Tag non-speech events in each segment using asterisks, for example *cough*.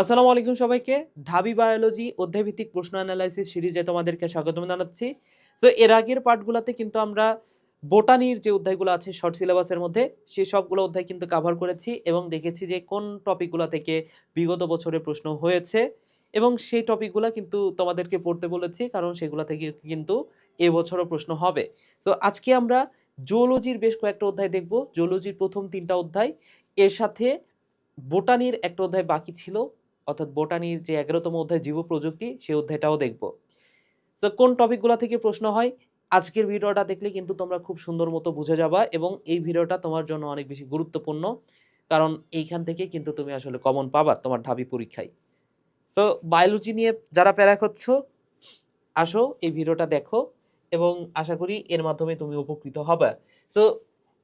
আসসালামু আলাইকুম সবাইকে। ঢাবি বায়োলজি অধ্যায়ভিত্তিক প্রশ্ন অ্যানালাইসিস সিরিজে তোমাদেরকে স্বাগতম জানাচ্ছি। তো এর আগের পার্টগুলোতে কিন্তু আমরা বোটানির যে অধ্যায়গুলো আছে শর্ট সিলেবাসের মধ্যে সেই সবগুলো অধ্যায় কিন্তু কভার করেছি এবং দেখেছি যে কোন টপিকগুলো থেকে বিগত বছরে প্রশ্ন হয়েছে এবং সেই টপিকগুলো কিন্তু তোমাদেরকে পড়তে বলেছি, কারণ সেগুলো থেকে কিন্তু এবছরও প্রশ্ন হবে। তো আজকে আমরা জুওলজির বেশ কয়েকটা অধ্যায় দেখব। জুওলজির প্রথম তিনটা অধ্যায়, এর সাথে বোটানির একটা অধ্যায় বাকি ছিল। অর্থাৎ বোটানির যে এগারোতম অধ্যায় জীব প্রযুক্তি, সেই অধ্যায়টাও দেখব। তো কোন টপিকগুলো থেকে প্রশ্ন হয়? আজকের ভিডিওটা দেখলে কিন্তু তোমরা খুব সুন্দর মতো বুঝে যাবা এবং এই ভিডিওটা তোমার জন্য অনেক বেশি গুরুত্বপূর্ণ, কারণ এইখান থেকে কিন্তু তুমি আসলে কমন পাবা তোমার ঢাবি পরীক্ষায়। সো বায়োলজি নিয়ে যারা প্যারা করছ, আসো, এই ভিডিওটা দেখো এবং আশা করি এর মাধ্যমে তুমি উপকৃত হবে। সো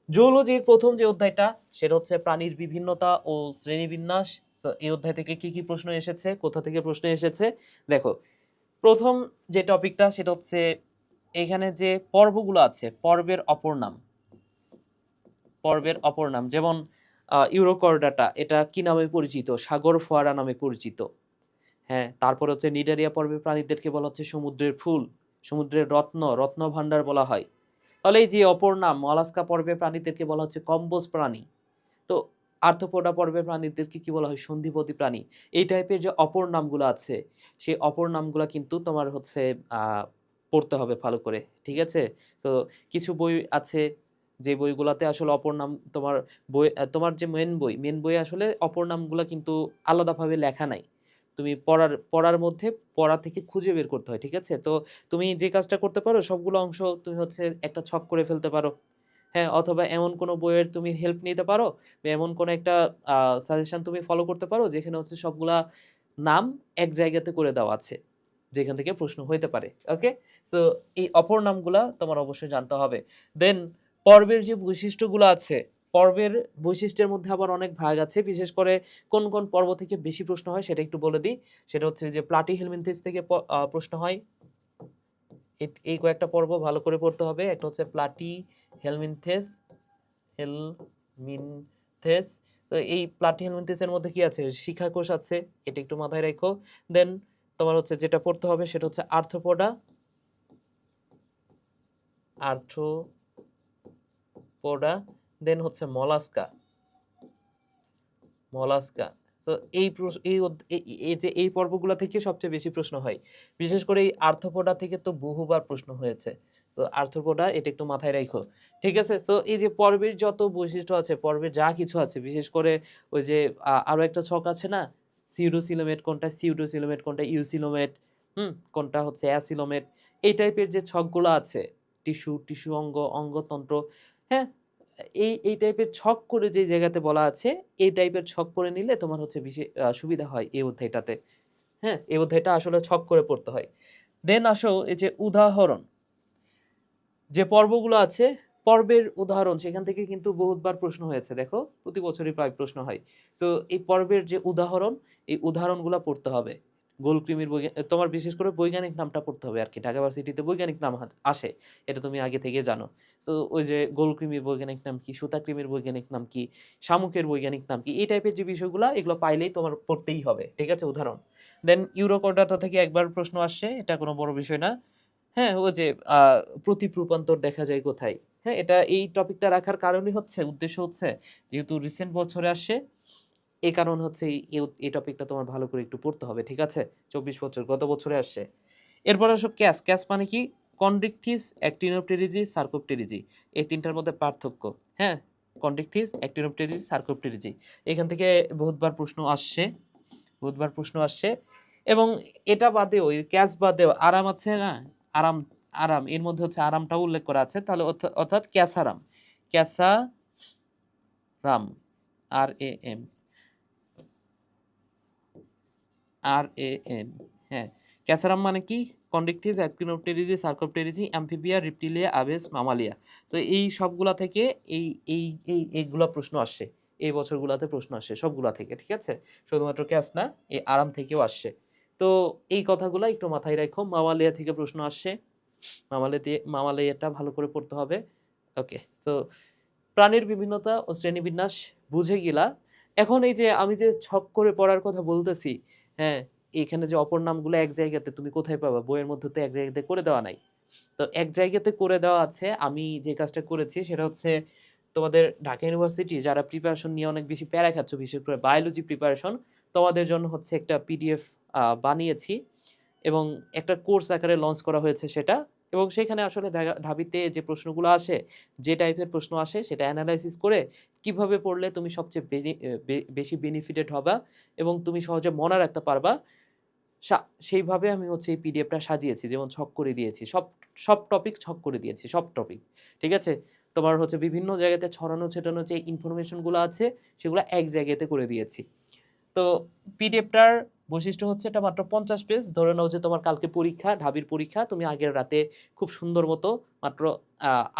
জুওলজির প্রথম যে অধ্যায়টা, সেটা হচ্ছে প্রাণীর বিভিন্নতা ও শ্রেণীবিন্যাস So, এই অধ্যায় থেকে কি কি প্রশ্ন এসেছে? কোথা থেকে প্রশ্ন এসেছে? দেখো প্রথম যে টপিকটা সেটা হচ্ছে এখানে যে পর্বগুলো আছে পর্বের অপর নাম। পর্বের অপর নাম যেমন ইউরোকর্ডাটা এটা কি নামে পরিচিত? সাগর ফোয়ারা নামে পরিচিত। হ্যাঁ তারপর হচ্ছে নিডারিয়া পর্বের প্রাণীদেরকে বলা হচ্ছে সমুদ্রের ফুল সমুদ্রের রত্ন রত্ন ভাণ্ডার বলা হয়। তাহলে এই যে অপর নাম মলাস্কা পর্বের প্রাণীদেরকে বলা হচ্ছে কম্বোজ প্রাণী। তো আর্থপোডা পর্বের প্রাণীদেরকে কি বলা হয়? সন্ধিপতি প্রাণী। এই টাইপের যে অপর নামগুলো আছে, সেই অপর নামগুলো কিন্তু তোমার হচ্ছে পড়তে হবে ভালো করে, ঠিক আছে? তো কিছু বই আছে যে বইগুলোতে আসলে অপর নাম তোমার বই তোমার যে মেন বই মেন বই আসলে অপর নামগুলো কিন্তু আলাদাভাবে লেখা নাই। তুমি পড়ার পড়ার মধ্যে পড়া থেকে খুঁজে বের করতে হয়, ঠিক আছে? তো তুমি যে কাজটা করতে পারো, সবগুলো অংশ তুমি হচ্ছে একটা ছক করে ফেলতে পারো। হ্যাঁ অথবা এমন কোনো বইয়ের তুমি হেল্প নিতে পারো এমন কোনো একটা সাজেশন তুমি ফলো করতে পারো যেখানে হচ্ছে সবগুলা নাম এক জায়গাতে করে দেওয়া আছে, যেখান থেকে প্রশ্ন হইতে পারে ওকে সো এই অপর নামগুলা তোমার অবশ্যই জানতে হবে। দেন পর্বের যে বৈশিষ্ট্যগুলো আছে, পর্বের বৈশিষ্ট্যের মধ্যে আবার অনেক ভাগ আছে, বিশেষ করে কোন কোন পর্ব থেকে বেশি প্রশ্ন হয় সেটা একটু বলে দিই। সেটা হচ্ছে যে প্লাটি হেলমিনথিস থেকে প্রশ্ন হয়। এই কয়েকটা পর্ব ভালো করে পড়তে হবে, একটা হচ্ছে প্লাটি হেলমিনথেস হেলমিনথেস, তো এই প্লাটি হেলমিনথেসের মধ্যে কি আছে? শিখাকোষ আছে, এটা একটু মাথায় রাখো। দেন তোমার হচ্ছে যেটা পড়তে হবে সেটা হচ্ছে আর্থপোডা আর্থপোডা দেন হচ্ছে মলাস্কা। মলাস্কা। সো এই এই যে এই পর্বগুলো থেকে সবচেয়ে বেশি প্রশ্ন হয়। বিশেষ করে এই আর্থপোডা থেকে তো বহুবার প্রশ্ন হয়েছে। তো আর্থপোডা এটা একটু মাথায় রাখো ঠিক আছে? সো এই যে পর্বের যত বৈশিষ্ট্য আছে পর্বের যা কিছু আছে বিশেষ করে ওই যে আ, আরও একটা ছক আছে না? সিউডোসিলোমেট কোনটা সিউডোসিলোমেট কোনটা ইউসিলোমেট হুম? কোনটা হচ্ছে অ্যাসিলোমেট এই টাইপের যে ছকগুলো আছে টিস্যু টিস্যু অঙ্গ অঙ্গতন্ত্র হ্যাঁ? এই এই টাইপের ছক করে যে জায়গাতে বলা আছে এই টাইপের ছক করে নিলে তোমার হচ্ছে বিশেষ সুবিধা হয় এই অধ্যায়টাতে হ্যাঁ? এই অধ্যায়টা আসলে ছক করে পড়তে হয়। দেন আসো এই যে উদাহরণ। যে পর্বগুলো আছে, পর্বের উদাহরণ, সেখান থেকে কিন্তু বহুতবার প্রশ্ন হয়েছে, দেখো, প্রতি বছরই প্রায় প্রশ্ন হয়। তো এই পর্বের যে উদাহরণ, এই উদাহরণগুলো পড়তে হবে। গোলকৃমির তোমার বিশেষ করে বৈজ্ঞানিক নামটা পড়তে হবে আর কি, ঢাকা ভার্সিটিতে বৈজ্ঞানিক নাম আসে, এটা তুমি আগে থেকে জানো। তো ওই যে গোলকৃমির বৈজ্ঞানিক নাম কি, সুতাকৃমির বৈজ্ঞানিক নাম কি, শামুকের বৈজ্ঞানিক নাম কি, এই টাইপের যে বিষয়গুলো, এগুলো পাইলেই তোমার পড়তেই হবে, ঠিক আছে, উদাহরণ। দেন ইউরোকর্ডাটা থেকে একবার প্রশ্ন আসছে, এটা কোনো বড় বিষয় না। হ্যাঁ ও যে প্রতীপ রূপান্তর দেখা যায় কোথায়? হ্যাঁ এটা এই টপিকটা রাখার কারণই হচ্ছে, উদ্দেশ্য হচ্ছে, যেহেতু রিসেন্ট বছরে আসছে এই কারণ হচ্ছে এই- টপিকটা তোমার ভালো করে একটু পড়তে হবে, ঠিক আছে? চব্বিশ বছর, গত বছরে আসছে। এরপর আসো ক্যাস ক্যাস মানে কি? কন্ড্রিকথিস অ্যাক্টিনোপটেরিজি সার্কোপটেরিজি এই তিনটার মধ্যে পার্থক্য হ্যাঁ? কন্ড্রিকথিস অ্যাক্টিনোপটেরিজি সার্কোপটেরিজি এখান থেকে বহুতবার প্রশ্ন আসছে, বহুতবার প্রশ্ন আসছে, এবং এটা বাদেও ক্যাচ বাদেও, আরাম আছে না? আরাম আরাম, এর মধ্যে হচ্ছে আরামটাও উল্লেখ করা আছে। তাহলে অর্থাৎ CASARAM. CASARAM R A M. R A M হ্যাঁ। ক্যাসারাম মানে কি? Chondrichthyes Actinopterygii Sarcopterygii, Amphibia, Reptilia Aves Mammalia. তো এই সবগুলা থেকে এই এই এই এইগুলা প্রশ্ন আসছে। এই বছরগুলাতে প্রশ্ন আসছে সবগুলা থেকে, ঠিক আছে? শুধুমাত্র ক্যাস না, এই আরাম থেকেও আসছে। তো এই কথাগুলো একটু মাথায় রাখো। মামালিয়া থেকে প্রশ্ন আসছে। মামালে দিয়ে মামালিয়াটা ভালো করে পড়তে হবে। ওকে সো প্রাণীর বিভিন্নতা ও শ্রেণীবিন্যাস বুঝে গেলা। এখন এই যে আমি যে ছক করে পড়ার কথা বলতেছি হ্যাঁ এখানে যে অপর নামগুলো এক জায়গাতে তুমি কোথায় পাবা? বইয়ের মধ্যে তো এক জায়গাতে করে দেওয়া নাই। তো এক জায়গাতে করে দেওয়া আছে। আমি যে কাজটা করেছি সেটা হচ্ছে তোমাদের ঢাকা ইউনিভার্সিটি যারা প্রিপারেশন নিয়ে অনেক বেশি প্যারা খাচ্ছ, বিশেষ করে বায়োলজি প্রিপারেশন তোমাদের জন্য হচ্ছে একটা পিডিএফ বানিয়েছি এবং একটা কোর্স আকারে লঞ্চ করা হয়েছে সেটা এবং সেখানে আসলে ঢাবিতে যে প্রশ্নগুলো আসে, যে টাইপের প্রশ্ন আসে সেটা অ্যানালাইসিস করে কীভাবে পড়লে তুমি সবচেয়ে বেশি বেনিফিটেড হবা এবং তুমি সহজে মনে রাখতে পারবা সেইভাবে আমি হচ্ছে এই পিডিএফটা সাজিয়েছি, যেমন ছক করে দিয়েছি, সব সব টপিক ছক করে দিয়েছি, সব টপিক ঠিক আছে? তোমার হচ্ছে বিভিন্ন জায়গাতে ছড়ানো, ছেটানো যে ইনফরমেশনগুলো আছে, সেগুলো এক জায়গাতে করে দিয়েছি। তো পিডিএফটার বৈশিষ্ট্য হচ্ছে এটা মাত্র পঞ্চাশ পেজ ধরে নাও যে তোমার কালকে পরীক্ষা, ঢাবির পরীক্ষা, তুমি আগের রাতে খুব সুন্দর মতো মাত্র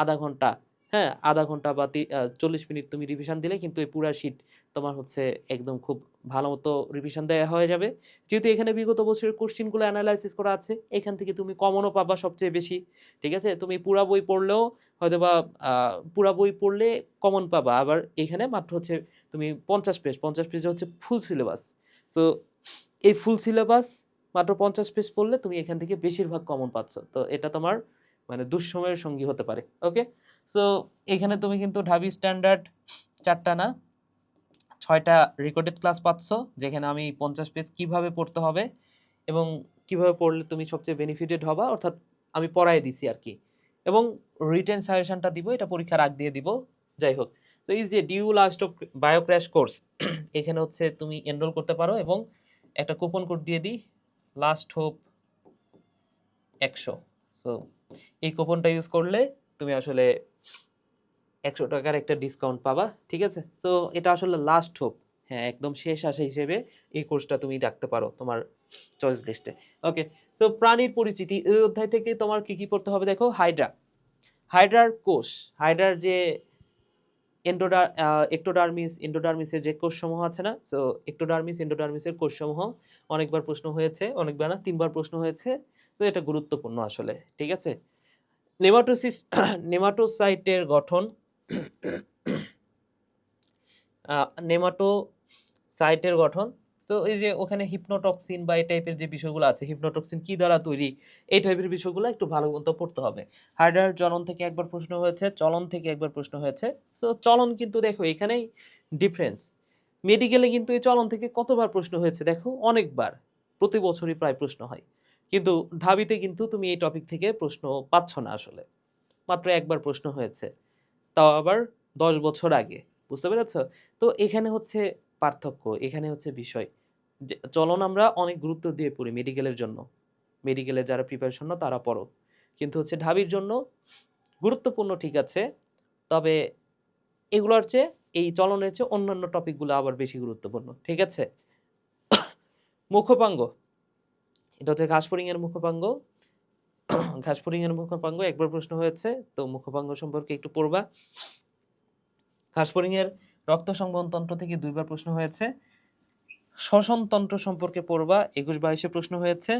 আধা ঘণ্টা হ্যাঁ আধা ঘণ্টা বা চল্লিশ মিনিট তুমি রিভিশন দিলে কিন্তু এই পুরা শিট তোমার হচ্ছে একদম খুব ভালো মতো রিভিশন দেওয়া হয়ে যাবে। যেহেতু এখানে বিগত বছরের কোশ্চিনগুলো অ্যানালাইসিস করা আছে, এখান থেকে তুমি কমনও পাবা সবচেয়ে বেশি, ঠিক আছে? তুমি পুরা বই পড়লেও হয়তো বা পুরা বই পড়লে কমন পাবা। আবার এখানে মাত্র হচ্ছে তুমি পঞ্চাশ পেজ পঞ্চাশ পেজ হচ্ছে ফুল সিলেবাস সো এই ফুল সিলেবাস মাত্র পঞ্চাশ পেজ পড়লে তুমি এখান থেকে বেশিরভাগ কমন পাচ্ছ। তো এটা তোমার মানে দুঃসময়ের সঙ্গী হতে পারে ওকে সো এখানে তুমি কিন্তু ঢাবি স্ট্যান্ডার্ড চারটা না, ছয়টা রেকর্ডেড ক্লাস পাচ্ছ, যেখানে আমি পঞ্চাশ পেজ কীভাবে পড়তে হবে এবং কীভাবে পড়লে তুমি সবচেয়ে বেনিফিটেড হবা, অর্থাৎ আমি পড়াই দিছি আর কি। এবং রিটেন সাজেশনটা দিব, এটা পরীক্ষার আগ দিয়ে দিব, যাই হোক। তো এই যে due last of bio crash course এখানে হচ্ছে তুমি এনরোল করতে পারো এবং একটা কুপন কোড দিয়ে দিই লাস্ট হোপ একশো। সো এই কুপনটা ইউজ করলে তুমি আসলে একশো টাকার একটা ডিসকাউন্ট পাবা, ঠিক আছে? সো এটা আসলে লাস্ট হোপ হ্যাঁ একদম শেষ আশা হিসেবে এই কোর্সটা তুমি রাখতে পারো তোমার চয়েস লিস্টে ওকে সো প্রাণীর পরিচিতি, এই অধ্যায় থেকে তোমার কি কি পড়তে হবে দেখো? হাইড্রা হাইড্রার কোষ হাইড্রার যে এন্ডোডা একটোডার্মিস এন্ডোডার্মিসের যে কোষসমূহ আছে না সো একটোডার্মিস এন্ডোডার্মিসের কোষসমূহ, অনেকবার প্রশ্ন হয়েছে, অনেকবার না, তিনবার প্রশ্ন হয়েছে, তো এটা গুরুত্বপূর্ণ আসলে, ঠিক আছে? নেমাটোসিস, *coughs* নেমাটোসাইটের গঠন *coughs* নেমাটো সাইটের গঠন তো এই যে ওখানে হিপনোটক্সিন বা এই টাইপের যে বিষয়গুলো আছে হিপনোটক্সিন কি দ্বারা তৈরি? এই টাইপের বিষয়গুলো একটু ভালো মতো পড়তে হবে। হার্ডার জনন থেকে একবার প্রশ্ন হয়েছে, চলন থেকে একবার প্রশ্ন হয়েছে। সো চলন কিন্তু দেখো, এখানেই ডিফারেন্স মেডিকেলে কিন্তু এই চলন থেকে কতবার প্রশ্ন হয়েছে দেখো? অনেকবার। প্রতি বছরই প্রায় প্রশ্ন হয়। কিন্তু ঢাবিতে কিন্তু তুমি এই টপিক থেকে প্রশ্ন পাচ্ছ না আসলে। মাত্র একবার প্রশ্ন হয়েছে। তাও আবার দশ বছর আগে। বুঝতে পেরেছ? তো এখানে হচ্ছে পার্থক্য এখানে হচ্ছে বিষয়। চলন আমরা অনেক গুরুত্ব দিয়ে পড়ি মেডিকেলের জন্য। মেডিকেলে যারা প্রিপারেশন না তারা পড়ো। কিন্তু হচ্ছে ঢাবির জন্য গুরুত্বপূর্ণ ঠিক আছে। তবে এগুলোর চেয়ে এই চলনের চেয়ে অন্যান্য টপিকগুলো আবার বেশি গুরুত্বপূর্ণ, ঠিক আছে? মুখপাঙ্গ। এটা হচ্ছে ঘাসফড়িং এর মুখপাঙ্গ। ঘাসফড়িং এর মুখপাঙ্গ, একবার প্রশ্ন হয়েছে, তো মুখপাঙ্গ সম্পর্কে একটু পড়বা। ঘাসফড়িং এর রক্ত সংবহন তন্ত্র থেকে দুইবার প্রশ্ন হয়েছে। শ্বসন তন্ত্র সম্পর্কে পড়বা, একুশ বাইশে প্রশ্ন হয়েছে।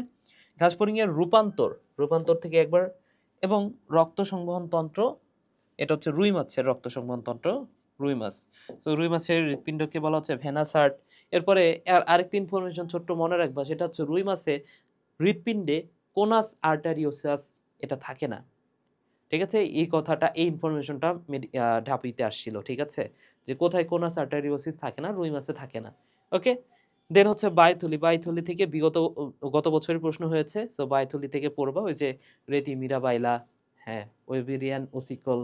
ঘাসফড়িং এর রূপান্তর রূপান্তর থেকে একবার, এবং রক্ত সংবহন তন্ত্র, এটা হচ্ছে রুই মাছের রক্ত সংবহন তন্ত্র, রুই মাছ। তো রুই মাছের হৃৎপিণ্ডকে বলা হচ্ছে ভেনাসার্ট। এরপরে আর আরেকটি ইনফরমেশন ছোট্ট মনে রাখবা, সেটা হচ্ছে রুই মাছে হৃৎপিণ্ডে কোনাস আর্টারিওসাস এটা থাকে না। ঠিক আছে? এই কথাটা, এই ইনফরমেশনটা ঢাপিতে আসছিল, ঠিক আছে? যে কোথায় কোনাস আর্টারিওসিস থাকে না, রুই মাছে থাকে না, ওকে? দেন হচ্ছে বায়ুথলি বায়ুথলি থেকে বিগত, গত বছরের প্রশ্ন হয়েছে সো বায়ুথলি থেকে পড়বা ওই যে রেটি, মিরাবাইলা হ্যাঁ ওয়েবিরিয়ান ওসিকল,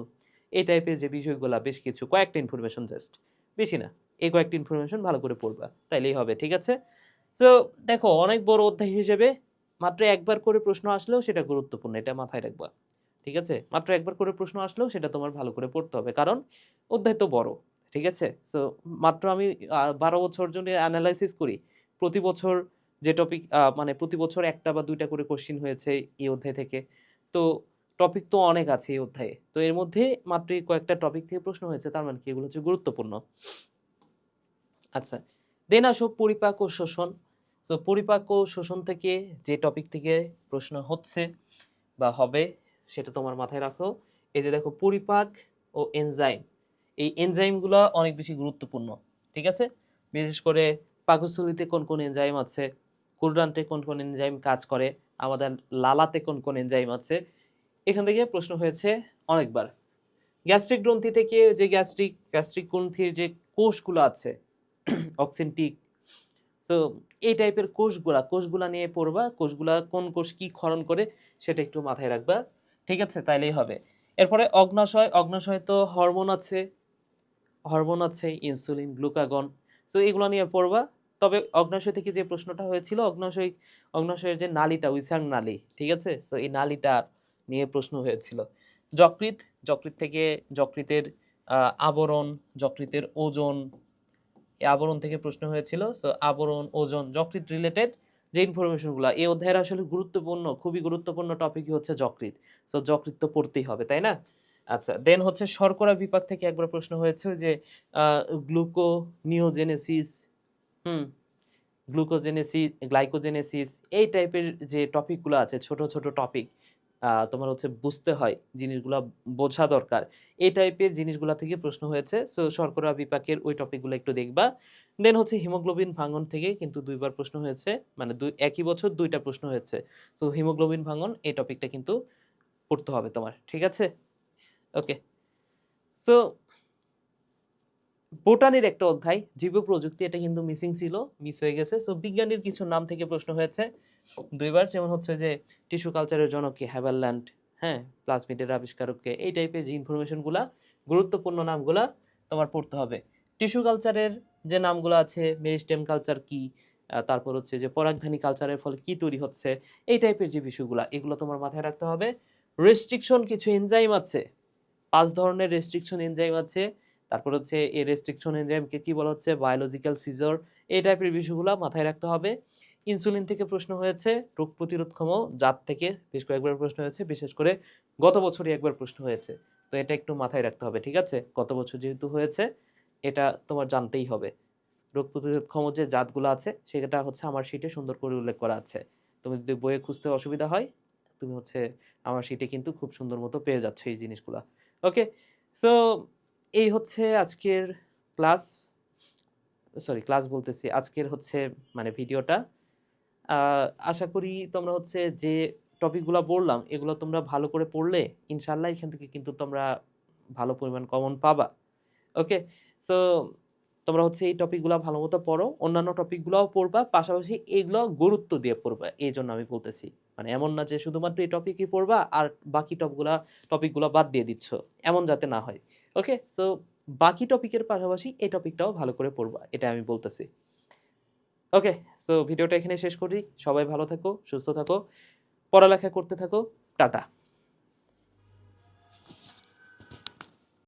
এই টাইপের যে বিষয়গুলো, বেশ কিছু, কয়েকটা ইনফরমেশন জাস্ট বেশি না, এই কয়েকটা ইনফরমেশন ভালো করে পড়বা, তাইলেই হবে, ঠিক আছে? সো দেখো, অনেক বড় অধ্যায় হিসেবে মাত্র একবার করে প্রশ্ন আসলেও সেটা গুরুত্বপূর্ণ, এটা মাথায় রাখবা, ঠিক আছে? মাত্র একবার করে প্রশ্ন আসলেও সেটা তোমার ভালো করে পড়তে হবে, কারণ অধ্যায় তো বড় ঠিক আছে? সো মাত্র আমি বারো বছর জন্য অ্যানালাইসিস করি। প্রতি বছর যে টপিক মানে প্রতি বছর একটা বা দুইটা করে কোশ্চিন হয়েছে এই অধ্যায় থেকে। তো টপিক তো অনেক আছে এই অধ্যায়ে। তো, এর মধ্যে মাত্র কয়েকটা টপিক থেকে প্রশ্ন হয়েছে, তার মানে কি? এগুলো হচ্ছে গুরুত্বপূর্ণ। আচ্ছা দেন আসো পরিপাক ও শোষণ। সো পরিপাক ও শোষণ থেকে যে টপিক থেকে প্রশ্ন হচ্ছে বা হবে, সেটা তোমার মাথায় রাখো। এই যে দেখো, পরিপাক ও এনজাইম এই এনজাইমগুলো অনেক বেশি গুরুত্বপূর্ণ, ঠিক আছে? বিশেষ করে পাকস্থলিতে কোন কোন এনজাইম আছে কুলরান্টে কোন কোন এনজাইম কাজ করে, আমাদের লালাতে কোন কোন এনজাইম আছে, এখান থেকে প্রশ্ন হয়েছে অনেকবার। গ্যাস্ট্রিক গ্রন্থি থেকে যে গ্যাস্ট্রিক গ্যাস্ট্রিক গ্রন্থির যে কোষগুলো আছে *clears throat* অক্সেন্টিক তো এই টাইপের কোষগুলা কোষগুলা নিয়ে পড়বা, কোষগুলা কোন কোষ কি ক্ষরণ করে সেটা একটু মাথায় রাখবা, ঠিক আছে? তাইলেই হবে। এরপরে অগ্নাশয় অগ্নাশয় তো হরমোন আছে হরমোন আছে, ইনসুলিন, গ্লুকাগন। সো এগুলো নিয়ে পড়বা। তবে অগ্নাশয় থেকে যে প্রশ্নটা হয়েছিল, অগ্নাশয়, অগ্নাশয়ের যে নালীটা, উইসাং নালী, ঠিক আছে? সো এই নালীটা নিয়ে প্রশ্ন হয়েছিল। যকৃত যকৃত থেকে যকৃতের আবরণ, যকৃতের ওজন এই আবরণ থেকে প্রশ্ন হয়েছিল। সো আবরণ, ওজন যকৃত রিলেটেড যে ইনফরমেশনগুলো এই অধ্যায়ের আসলে গুরুত্বপূর্ণ, খুবই গুরুত্বপূর্ণ টপিকই হচ্ছে যকৃত সো যকৃত তো পড়তেই হবে, তাই না? আচ্ছা দেন হচ্ছে শর্করা বিপাক থেকে একবার প্রশ্ন হয়েছে যে গ্লুকো নিওজেনেসিস হুম, গ্লুকোজেনেসিস, গ্লাইকোজেনেসিস, এই টাইপের যে টপিকগুলো আছে, ছোট ছোট টপিক তোমার হচ্ছে বুঝতে হয়, জিনিসগুলো বোঝা দরকার। এই টাইপের জিনিসগুলো থেকে প্রশ্ন হয়েছে সো শর্করা বিপাকের ওই টপিকগুলো একটু দেখবা। দেন হচ্ছে হিমোগ্লোবিন ভাঙন থেকে কিন্তু দুইবার প্রশ্ন হয়েছে মানে দুই, একই বছর দুইটা প্রশ্ন হয়েছে। সো হিমোগ্লোবিন ভাঙন, এই টপিকটা কিন্তু পড়তে হবে তোমার, ঠিক আছে? ওকে সো বোটানির একটা অধ্যায়, জীব প্রযুক্তি, এটা কিন্তু মিসিং ছিল মিস হয়ে গেছে। সো বিজ্ঞানীর কিছু নাম থেকে প্রশ্ন হয়েছে। দুইবার, যেমন হচ্ছে যে টিস্যু কালচারের জনক কে হ্যাভারল্যান্ড হ্যাঁ প্লাজমিডের আবিষ্কারককে, এই টাইপের যে ইনফরমেশনগুলা গুরুত্বপূর্ণ নামগুলা তোমার পড়তে হবে। টিস্যু কালচারের যে নামগুলো আছে মেরিস্টেম কালচার কি তারপর হচ্ছে যে, পরাগধানী কালচারের ফলে কি তৈরি হচ্ছে, এই টাইপের যে বিষয়গুলা, এগুলো তোমার মাথায় রাখতে হবে। রেস্ট্রিকশন কিছু এনজাইম আছে পাঁচ ধরনের রেস্ট্রিকশন এনজাইম আছে। তারপর হচ্ছে এই রেস্ট্রিকশন এনজাইমকে কি বলা হচ্ছে? বায়োলজিক্যাল সিজর এই টাইপের বিষয়গুলো মাথায় রাখতে হবে। ইনসুলিন থেকে প্রশ্ন হয়েছে, রোগ প্রতিরোধক্ষম জাত থেকে বেশ কয়েকবার প্রশ্ন হয়েছে, বিশেষ করে গত বছরই একবার প্রশ্ন হয়েছে। তো এটা একটু মাথায় রাখতে হবে, ঠিক আছে? গত বছর যেহেতু হয়েছে, এটা তোমার জানতেই হবে। রোগ প্রতিরোধক্ষম যে জাতগুলো আছে, সেটা হচ্ছে আমার শিটে সুন্দর করে উল্লেখ করা আছে। তুমি যদি বইয়ে খুঁজতে অসুবিধা হয়, তুমি হচ্ছে আমার শিটে কিন্তু খুব সুন্দর মতো পেয়ে যাচ্ছ এই জিনিসগুলো। ওকে সো এই হচ্ছে আজকের ক্লাস সরি ক্লাস বলতেছি, আজকের হচ্ছে মানে ভিডিওটা। আশা করি তোমরা হচ্ছে যে টপিকগুলো বললাম, এগুলো তোমরা ভালো করে পড়লে ইনশাল্লাহ এখান থেকে কিন্তু তোমরা ভালো পরিমাণ কমন পাবা। ওকে সো তোমরা হচ্ছে এই টপিকগুলো ভালো মতো পড়ো, অন্যান্য টপিকগুলোও পড়বা, পাশাপাশি এগুলো গুরুত্ব দিয়ে পড়বা এই জন্য আমি বলতেছি। মানে এমন না যে শুধুমাত্র এই টপিকই পড়বা আর বাকি টপগুলা টপিকগুলো বাদ দিয়ে দিচ্ছ, এমন যাতে না হয়। ওকে সো বাকি টপিকের পাশাপাশি এই টপিকটাও ভালো করে পড়বা এটা আমি বলতেছি। ওকে সো ভিডিওটা এখানে শেষ করি। সবাই ভালো থাকো, সুস্থ থাকো, পড়ালেখা করতে থাকো, টাটা।